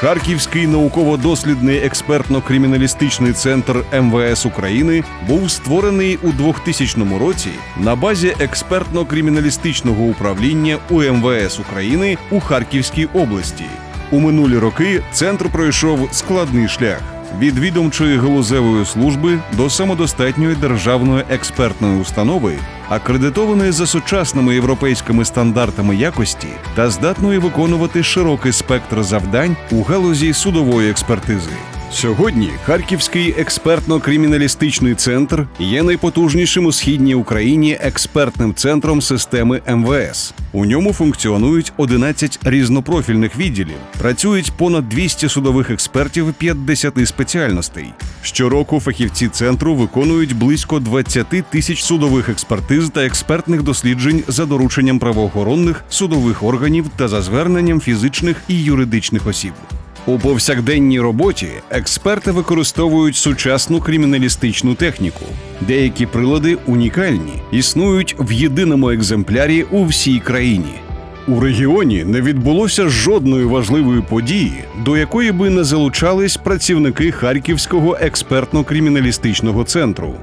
Харківський науково-дослідний експертно-криміналістичний центр МВС України був створений у 2000 році на базі експертно-криміналістичного управління УМВС України у Харківській області. У минулі роки центр пройшов складний шлях від відомчої галузевої служби до самодостатньої державної експертної установи, акредитованої за сучасними європейськими стандартами якості та здатної виконувати широкий спектр завдань у галузі судової експертизи. Сьогодні Харківський експертно-криміналістичний центр є найпотужнішим у східній Україні експертним центром системи МВС. У ньому функціонують 11 різнопрофільних відділів, працюють понад 200 судових експертів 50 спеціальностей. Щороку фахівці центру виконують близько 20 тисяч судових експертиз та експертних досліджень за дорученням правоохоронних судових органів та за зверненням фізичних і юридичних осіб. У повсякденній роботі експерти використовують сучасну криміналістичну техніку. Деякі прилади унікальні, існують в єдиному екземплярі у всій країні. У регіоні не відбулося жодної важливої події, до якої би не залучались працівники Харківського експертно-криміналістичного центру.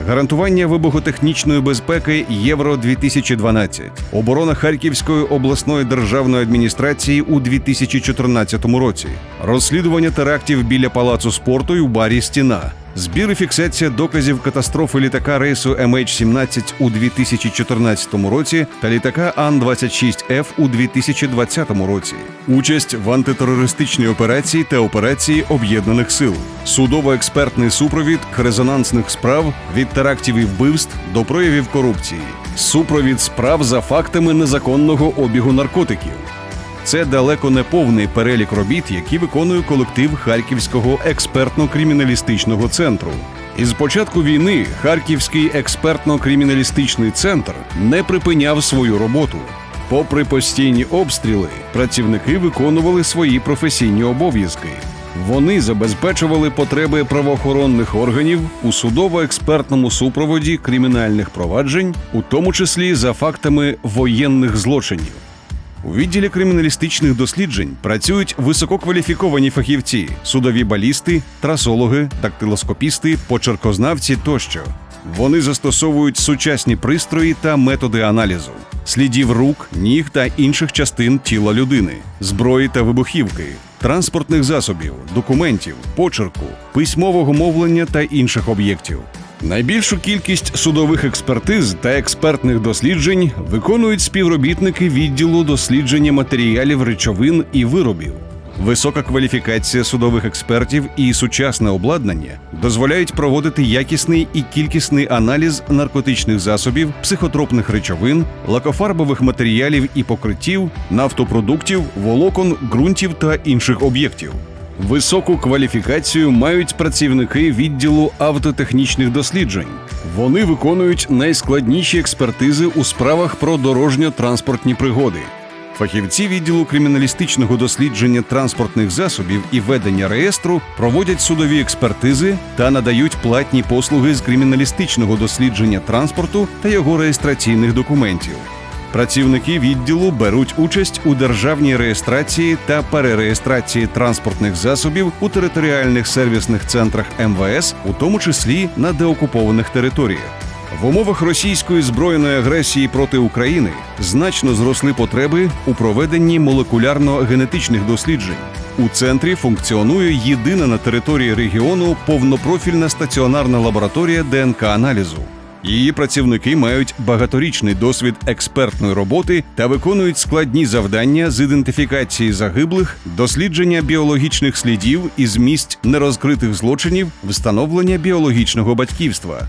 Гарантування вибухотехнічної безпеки Євро 2012 оборона Харківської обласної державної адміністрації у 2014 році, розслідування терактів біля палацу спорту і у барі Стіна, збір і фіксація доказів катастрофи літака рейсу MH17 у 2014 році та літака Ан-26Ф у 2020 році, участь в антитерористичній операції та операції об'єднаних сил, судово-експертний супровід резонансних справ від терактів і вбивств до проявів корупції, супровід справ за фактами незаконного обігу наркотиків. Це далеко не повний перелік робіт, які виконує колектив Харківського експертно-криміналістичного центру. Із початку війни Харківський експертно-криміналістичний центр не припиняв свою роботу. Попри постійні обстріли, працівники виконували свої професійні обов'язки. Вони забезпечували потреби правоохоронних органів у судово-експертному супроводі кримінальних проваджень, у тому числі за фактами воєнних злочинів. У відділі криміналістичних досліджень працюють висококваліфіковані фахівці, судові балісти, трасологи, дактилоскопісти, почеркознавці тощо. Вони застосовують сучасні пристрої та методи аналізу, слідів рук, ніг та інших частин тіла людини, зброї та вибухівки, транспортних засобів, документів, почерку, письмового мовлення та інших об'єктів. Найбільшу кількість судових експертиз та експертних досліджень виконують співробітники відділу дослідження матеріалів речовин і виробів. Висока кваліфікація судових експертів і сучасне обладнання дозволяють проводити якісний і кількісний аналіз наркотичних засобів, психотропних речовин, лакофарбових матеріалів і покриттів, нафтопродуктів, волокон, ґрунтів та інших об'єктів. Високу кваліфікацію мають працівники відділу автотехнічних досліджень. Вони виконують найскладніші експертизи у справах про дорожньо-транспортні пригоди. Фахівці відділу криміналістичного дослідження транспортних засобів і ведення реєстру проводять судові експертизи та надають платні послуги з криміналістичного дослідження транспорту та його реєстраційних документів. Працівники відділу беруть участь у державній реєстрації та перереєстрації транспортних засобів у територіальних сервісних центрах МВС, у тому числі на деокупованих територіях. В умовах російської збройної агресії проти України значно зросли потреби у проведенні молекулярно-генетичних досліджень. У центрі функціонує єдина на території регіону повнопрофільна стаціонарна лабораторія ДНК-аналізу. Її працівники мають багаторічний досвід експертної роботи та виконують складні завдання з ідентифікації загиблих, дослідження біологічних слідів із місць нерозкритих злочинів, встановлення біологічного батьківства.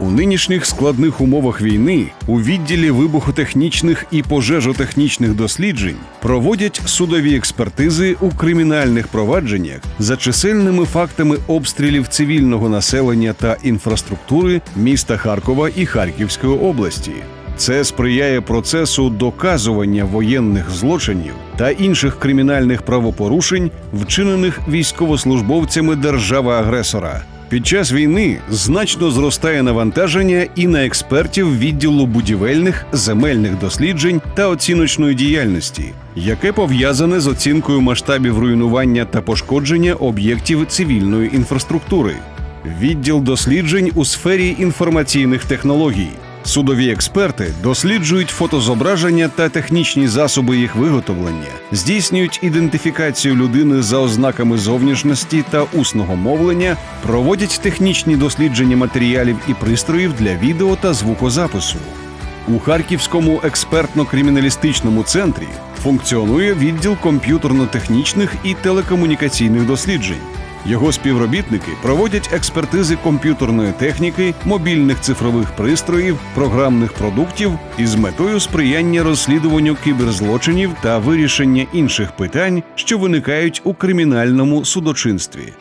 У нинішніх складних умовах війни у відділі вибухотехнічних і пожежотехнічних досліджень проводять судові експертизи у кримінальних провадженнях за чисельними фактами обстрілів цивільного населення та інфраструктури міста Харкова і Харківської області. Це сприяє процесу доказування воєнних злочинів та інших кримінальних правопорушень, вчинених військовослужбовцями держави-агресора. Під час війни значно зростає навантаження і на експертів відділу будівельних, земельних досліджень та оціночної діяльності, яке пов'язане з оцінкою масштабів руйнування та пошкодження об'єктів цивільної інфраструктури, відділ досліджень у сфері інформаційних технологій. Судові експерти досліджують фотозображення та технічні засоби їх виготовлення, здійснюють ідентифікацію людини за ознаками зовнішності та усного мовлення, проводять технічні дослідження матеріалів і пристроїв для відео та звукозапису. У Харківському експертно-криміналістичному центрі функціонує відділ комп'ютерно-технічних і телекомунікаційних досліджень. Його співробітники проводять експертизи комп'ютерної техніки, мобільних цифрових пристроїв, програмних продуктів із метою сприяння розслідуванню кіберзлочинів та вирішення інших питань, що виникають у кримінальному судочинстві.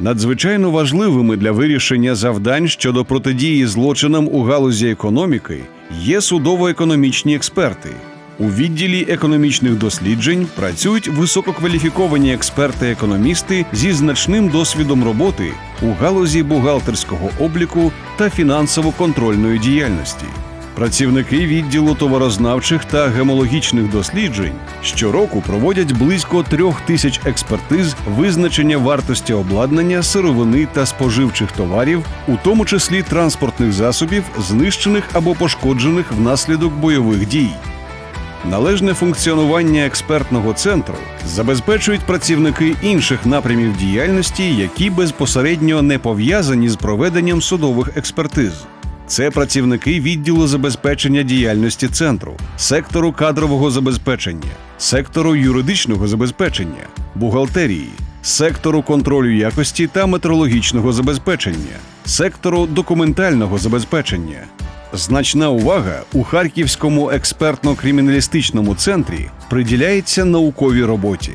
Надзвичайно важливими для вирішення завдань щодо протидії злочинам у галузі економіки є судово-економічні експерти. У відділі економічних досліджень працюють висококваліфіковані експерти-економісти зі значним досвідом роботи у галузі бухгалтерського обліку та фінансово-контрольної діяльності. Працівники відділу товарознавчих та гемологічних досліджень щороку проводять близько трьох тисяч експертиз визначення вартості обладнання, сировини та споживчих товарів, у тому числі транспортних засобів, знищених або пошкоджених внаслідок бойових дій. Належне функціонування експертного центру забезпечують працівники інших напрямів діяльності, які безпосередньо не пов'язані з проведенням судових експертиз. Це працівники відділу забезпечення діяльності центру, сектору кадрового забезпечення, сектору юридичного забезпечення, бухгалтерії, сектору контролю якості та метрологічного забезпечення, сектору документального забезпечення. Значна увага у Харківському експертно-криміналістичному центрі приділяється науковій роботі.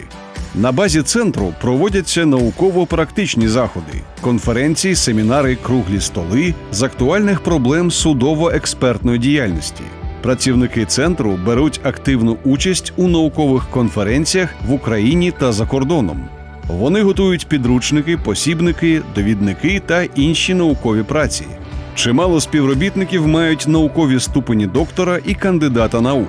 На базі центру проводяться науково-практичні заходи, конференції, семінари, круглі столи з актуальних проблем судово-експертної діяльності. Працівники центру беруть активну участь у наукових конференціях в Україні та за кордоном. Вони готують підручники, посібники, довідники та інші наукові праці. Чимало співробітників мають наукові ступені доктора і кандидата наук.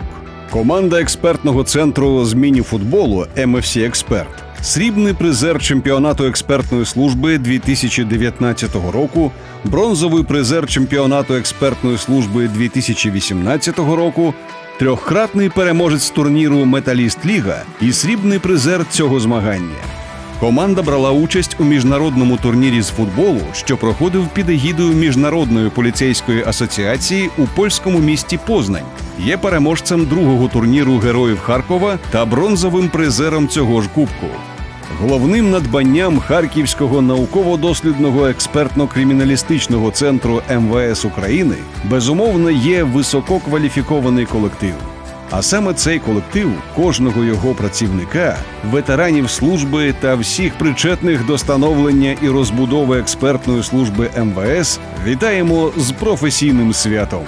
Команда експертного центру з міні-футболу MFC Експерт, срібний призер чемпіонату експертної служби 2019 року, бронзовий призер чемпіонату експертної служби 2018 року, трьохкратний переможець турніру Металіст Ліга і срібний призер цього змагання. Команда брала участь у міжнародному турнірі з футболу, що проходив під егідою Міжнародної поліцейської асоціації у польському місті Познань. Є переможцем другого турніру Героїв Харкова та бронзовим призером цього ж кубку. Головним надбанням Харківського науково-дослідного експертно-криміналістичного центру МВС України безумовно є висококваліфікований колектив. А саме цей колектив кожного його працівника, ветеранів служби та всіх причетних до становлення і розбудови експертної служби МВС вітаємо з професійним святом.